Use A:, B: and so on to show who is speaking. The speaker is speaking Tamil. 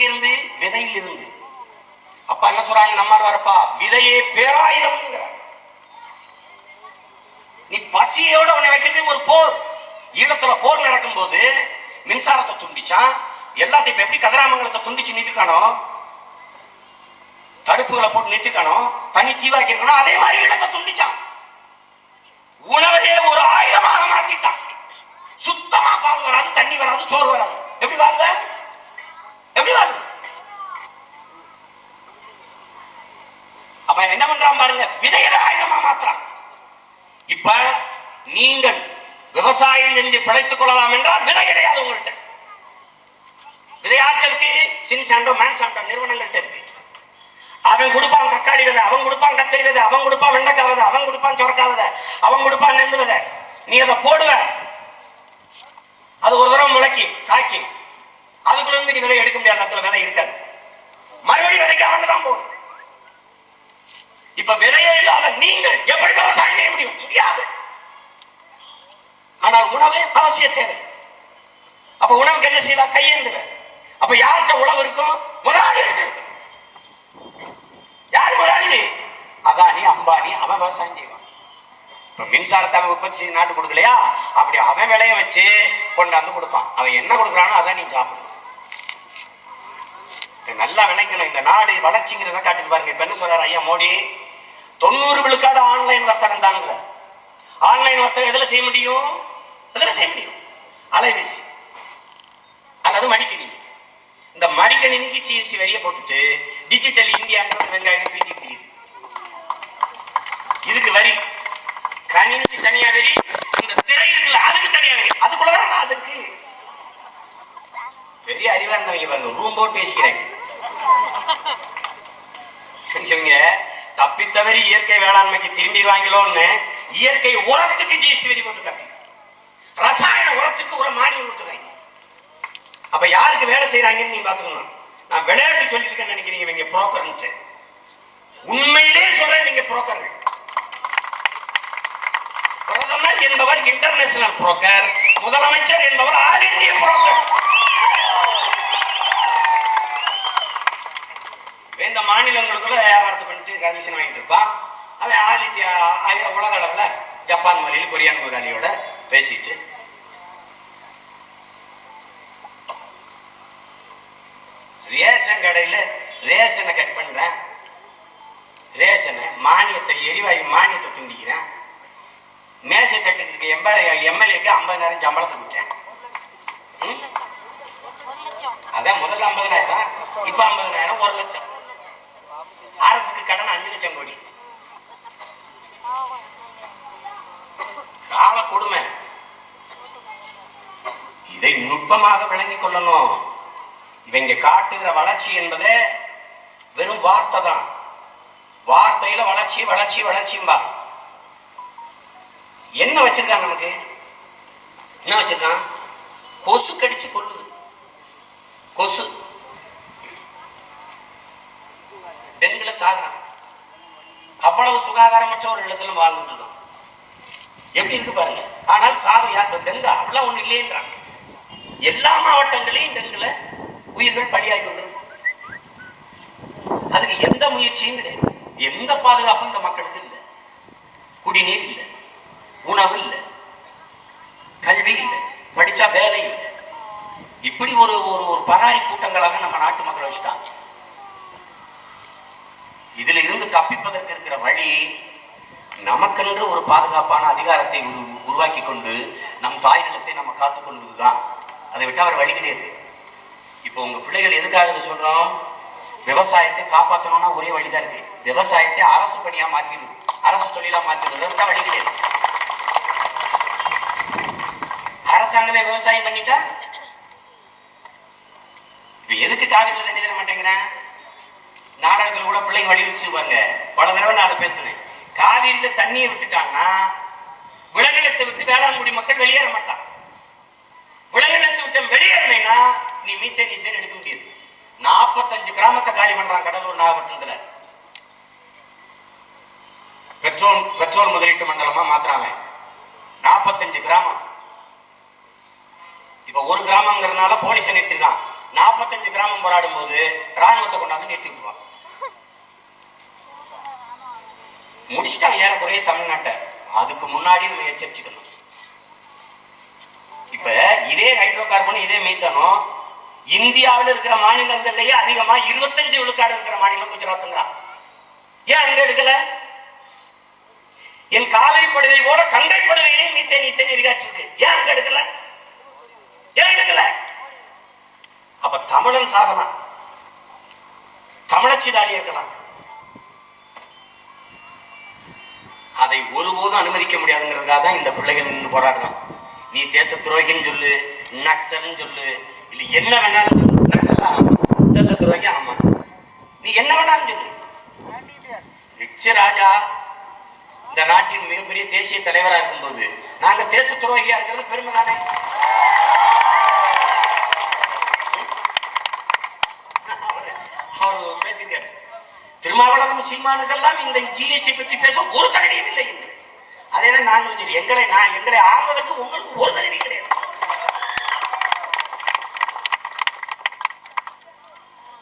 A: எங்கிருந்து விதையில் இருந்து. அப்பா என்ன சொல்றாங்க? நம்மால் வரப்பா விதையே பேராயுதம் நீ பசியோட உன்னை வைக்கிறது ஒரு போர். ஈழத்துல போர் நடக்கும் போது மின்சாரத்தை துண்டிச்சான். எல்லாத்தையும் இப்ப எப்படி கதிராமங்கலத்தை துண்டிச்சு நிறுத்திக்கானோ தடுப்புகளை போட்டு நிறுத்திக்கானோ தண்ணி தீவாக்கி இருக்கணும் அதே மாதிரி ஈழத்தை துண்டிச்சான். உணவையே அவன் என்ன பண்றான் பாருங்க விதைகளை ஆயுதமா மாத்துறான். இப்ப நீங்கள் விவசாயம் செஞ்சு பிழைத்துக் கொள்ளலாம் என்றால் விதை கிடையாது உங்கள்கிட்ட விதையாற்றலுக்கு சின்சாண்டோ மேன்சாண்டோ நிறுவனங்கள்ட்ட இருக்கு. அவன் கொடுப்பான் தக்காளி விதை அவன் கொடுப்பான் கத்திரி விதை அவன் கொடுப்பான் வெண்டைக்காய் விதை அவன் கொடுப்பான் சொரக்காய் விதை அவன் கொடுப்பான் நெல் விதை. நீ அதை போடுவ. அது ஒரு தடவை முளைக்கி காய்க்கி. அதுக்குள்ள இருந்து நீ விதை எடுக்க முடியாது அதுல விதை இருக்காது. மறுபடியும் விதைக்கு அவன் தான் போகணும். இப்ப விதையே இல்லாத நீங்கள் எப்படி விவசாயம் செய்ய முடியும்? முடியாது. ஆனால் உணவு அவசிய தேவை. அப்ப உணவுக்கு என்ன செய்வா? கையேந்துவ. அப்ப யார்கிட்ட உணவு இருக்கும் முதலாளி இருக்கு. யார் முதலாளி? அதானி அம்பானி அவன் விவசாயம் செய்வான். இப்ப மின்சாரத்தை அவன் உற்பத்தி செய்து நாட்டு கொடுக்கலையா? அப்படி அவன் விளைய வச்சு கொண்டாந்து கொடுப்பான். அவன் என்ன கொடுக்குறானோ அதான் நீ சாப்பிடணும் இது நல்லா விளைக்கணும் இந்த நாடு வளர்ச்சிங்கிறத காட்டுது பாருங்க. இப்ப என்ன சொல்றாரு ஐயா மோடி? தொண்ணூறு விழுக்காடு ஆன்லைன் வர்த்தகம் தான்ங்கிற ஆன்லைன் வர்த்தகம் எதுல செய்ய முடியும்? எதுல செய்ய முடியும்? அலைபேசி அல்லது மடிக்கணினி. இந்த மடிக்கணினிக்கு சிஎஸ்சி வரிய போட்டுட்டு டிஜிட்டல் இந்தியாங்கிறது வெங்காயம் பீத்தி தெரியுது. இதுக்கு வரி. கணினிக்கு தனியா வரி இந்த திரை இருக்குல்ல அதுக்கு தனியா வரி. அதுக்குள்ளதான் அதுக்கு. பெரிய அறிவா இருந்தவங்க பாருங்க ரூம் போட்டு பேசிக்கிறாங்க. இவங்க தப்பித்தவறி இயற்கை வேளாண்மைக்கு திரும்பிடுவாங்களோன்னு இயற்கை உரத்துக்கு ஜிஎஸ்டி வரி போட்டுருக்காங்க. ரசாயன உரத்துக்கு ஒரு மானியம் கொடுத்துருக்காங்க. அப்ப யாருக்கு வேலை செய்யறாங்கன்னு நீ பாத்துக்கணும் நான் விளையாட்டு சொல்லியிருக்கேன்னு நினைக்கிறீங்க இவங்க புரோக்கர்ன்ட்டு. உண்மையிலே சொல்றேன் நீங்க புரோக்கர்கள். பிரதமர் என்பவர் இன்டர்நேஷனல் புரோக்கர் முதலமைச்சர் என்பவர் ஆல் இந்திய புரோக்கர்ஸ் இந்த மாநிலங்களுக்குள்ள வியாபாரத்தை பண்ணிட்டு கமிஷன் வாங்கிட்டு இருப்பான் அவன் ஆல் இந்தியா ஆகிய உலக அளவில் ஜப்பான் முதலில் கொரியான் முதலாளியோட பேசிட்டு. ரேஷன் கடையில் ரேஷனை கட் பண்றேன் ரேஷனை மானியத்தை எரிவாயு மானியத்தை துண்டிக்கிறேன் மேசை தட்டுக்கு எம்ப எம்எல்ஏக்கு ஐம்பதாயிரம் சம்பளத்தை கொடுத்தேன் அதான் முதல்ல ஐம்பதனாயிரம் இப்ப ஐம்பதனாயிரம் ஒரு லட்சம். கடன் அஞ்சு லட்சம் கோடி. கால கொடுமை. இதை நுட்பமாக விளங்கிக் கொள்ளணும். இவங்க காட்டுகிற வளர்ச்சி என்பது வெறும் வார்த்தை தான். வார்த்தையில வளர்ச்சி வளர்ச்சி வளர்ச்சியும்பா என்ன வச்சிருக்கான் நமக்கு? என்ன வச்சிருக்கான்? கொசு கடிச்சு கொள்ளுது கொசு. டெங்குல சாகுறான் அவ்வளவு சுகாதாரமற்ற ஒரு இடத்துல வாழ்ந்துட்டு இருக்கோம் எப்படி இருக்கு பாருங்க. ஆனால் சாவு யார் டெங்கு அவ்வளவு ஒண்ணு இல்லைன்றாங்க. எல்லா மாவட்டங்களையும் டெங்குல உயிர்கள் பலியாகி கொண்டிருக்கு அதுக்கு எந்த முயற்சியும் கிடையாது. எந்த பாதுகாப்பும் இந்த மக்களுக்கு இல்லை. குடிநீர் இல்லை. உணவு இல்லை. கல்வி இல்லை. படிச்சா வேலை இல்லை. இப்படி ஒரு ஒரு ஒரு பராரி கூட்டங்களாக நம்ம நாட்டு மக்களை வச்சுட்டாங்க. இதுல இருந்து தப்பிப்பதற்கு இருக்கிற வழி நமக்கென்று ஒரு பாதுகாப்பான அதிகாரத்தை உரு உருவாக்கி கொண்டு நம் தாய் நிலத்தை நம்ம காத்துக்கொள்வதுதான் அதை விட்டு அவர் வழி கிடையாது. இப்போ உங்க பிள்ளைகள் எதுக்காக இதை சொல்றோம்? விவசாயத்தை காப்பாற்றணும்னா ஒரே வழிதான் இருக்கு. விவசாயத்தை அரசு பணியா மாத்திடுது. அரசு தொழிலா மாத்திடுறது தான் வழி கிடையாது. அரசாங்கமே விவசாயம் பண்ணிட்டா? இப்ப எதுக்கு காவிரியில் தண்ணி தர மாட்டேங்கிறேன்? நாடகத்தில் கூட பிள்ளைங்க வலியுறுத்தி பாருங்க பல தடவை நான் அதை பேசினேன். காவிரியில தண்ணியை விட்டுட்டாங்கன்னா விலங்கினத்தை விட்டு வேளாண்குடி மக்கள் வெளியேற மாட்டான் விலங்கினத்தை விட்டு வெளியேறினா நீ மீத்தேன் நீத்தேன் எடுக்க முடியாது. நாற்பத்தஞ்சு கிராமத்தை காலி பண்றான் கடலூர் நாகப்பட்டினத்துல. பெட்ரோல் பெட்ரோல் முதலீட்டு மண்டலமா மாத்துறாங்க. நாற்பத்தஞ்சு கிராமம். இப்ப ஒரு கிராமங்கிறதுனால போலீஸை நிறுத்திருக்கான். நாற்பத்தஞ்சு கிராமம் போராடும் போது ராணுவத்தை கொண்டாந்து நிறுத்தி விட்டுருவான் முடிச்சிட்டாங்க ஏறக்குறைய தமிழ்நாட்டை. அதுக்கு முன்னாடி நம்ம எச்சரிச்சுக்கணும். இப்ப இதே ஹைட்ரோ கார்பன் இதே மீத்தனும் இந்தியாவில் இருக்கிற மாநிலங்கள்லயே அதிகமா இருபத்தஞ்சு விழுக்காடு இருக்கிற மாநிலம் குஜராத்துங்கிறான். ஏன் அங்க எடுக்கல? என் காவிரி படுகை போல கங்கை படுகையிலே மீத்தேன் ஈத்தேன் இருக்கு. ஏன் அங்க எடுக்கல? ஏன் எடுக்கல? அப்ப தமிழன் சாகலாம். தமிழச்சிதாடி இருக்கலாம். அதை ஒருபோதும் அனுமதிக்க முடியாதுங்கிறதுக்காக தான் இந்த பிள்ளைகள் நின்று போராடுறான். நீ தேச துரோகின்னு சொல்லு நக்சல்னு சொல்லு இல்லை என்ன வேணாலும் சொல்லு. நக்சலா? தேச துரோகி ஆமா. நீ என்ன வேணாலும் சொல்லு. ரிச்ச ராஜா இந்த நாட்டின் மிகப்பெரிய தேசிய தலைவராக இருக்கும்போது நாங்க தேச துரோகியா இருக்கிறது பெருமை தானே? அவரு- அவரு பேசியிருக்காரு திருமாவளவன் சீமானுக்கெல்லாம் இந்த ஜிஎஸ்டி பற்றி பேச ஒரு தகுதியும் இல்லை என்று. அதே நாங்கள் சரி எங்களை நான் எங்களை ஆள்வதற்கு உங்களுக்கு ஒரு தகுதி கிடையாது.